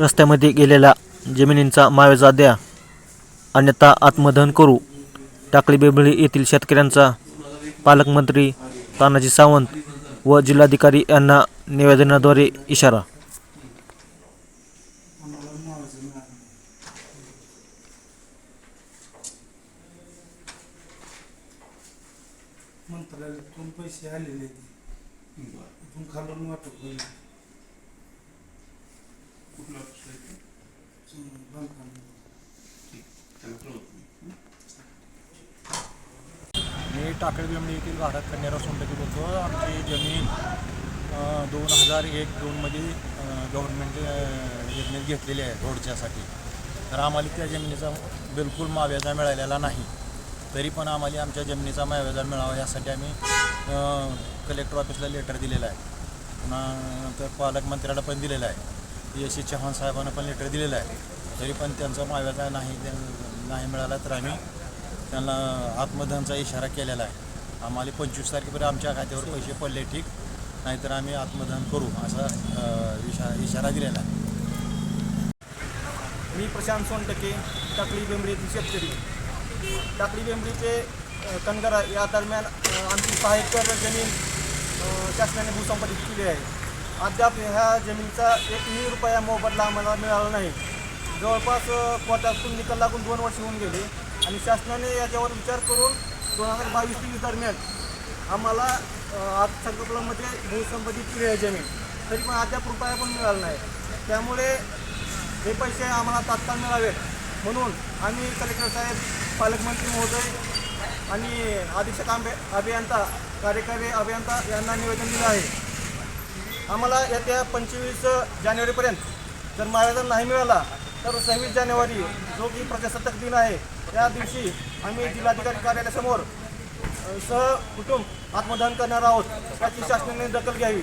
रस्त्यामध्ये गेलेल्या जमिनींचा मावेजा द्या. अन्यथा आत्मदहन करू. टाकळी बेबळी येथील शेतकऱ्यांचा पालकमंत्री तानाजी सावंत व जिल्हाधिकारी यांना निवेदनाद्वारे इशारा. मंत्रालयातून पैसे आलेले आहेत. इथून खालून वाटप होईल कुठला ऑफिसला आहे ते? हम्म, बांधकाम. ठीक त्यांना कळवतो मी. मी टाकळी बेंबळी येथील भारत कन्याराव सोंडकी बोलतो. आमची जमीन दोन हजार एक दोनमध्ये गव्हर्नमेंट जमीन घेतलेली आहे रोडच्यासाठी. तर आम्हाला त्या जमिनीचा बिलकुल माव्याजा मिळालेला नाही. तरी पण आम्हाला आमच्या जमिनीचा माव्याजा मिळावा यासाठी आम्ही कलेक्टर ऑफिसला लेटर दिलेलं आहे. पुन्हा तर पालकमंत्र्याला पण दिलेलं आहे. यशी सी चव्हाण साहेबांना पण लेटर दिलेलं आहे. तरी पण त्यांचा माव्याचा नाही नाही मिळाला तर आम्ही त्यांना आत्मदहनचा इशारा केलेला आहे. आम्हाला पंचवीस तारखेपर्यंत आमच्या खात्यावर पैसे पडले ठीक. नाहीतर आम्ही आत्मदहन करू असा इशा इशारा इशारा दिलेला आहे. मी प्रशांत सोनटके टाकळी बेंबरी शेतकरी. टाकळी बेंबरीचे कनगरा या दरम्यान आमची सहा एकर जमीन शासनाने भूसंपादित केली आहे. अद्याप ह्या जमिनीचा एकही रुपया मोबदला आम्हाला मिळाला नाही. जवळपास अ, कोर्टातून निकाल लागून दोन वर्ष होऊन गेले. आणि शासनाने याच्यावर विचार करून दोन हजार बावीस तेवीस दरम्यान आम्हाला अ, अर्थसंकल्पामध्ये भूसंबंधित केली आहे जमीन. तरी पण अद्याप रुपया पण मिळाला नाही. त्यामुळे हे पैसे आम्हाला तात्काळ मिळावेत. म्हणून आम्ही कलेक्टर साहेब पालकमंत्री महोदय आणि अधीक्षक आंबे अभियंता कार्यकारी अभियंता यांना निवेदन दिलं आहे. आम्हाला येत्या पंचवीस जानेवारीपर्यंत जर मार्गदर्शन नाही मिळाला तर सव्वीस जानेवारी जो की प्रजासत्ताक दिन आहे त्या दिवशी आम्ही जिल्हाधिकारी कार्यालयासमोर सह सहकुटुंब आत्मदान करणार आहोत त्याची शासनाने दखल घ्यावी.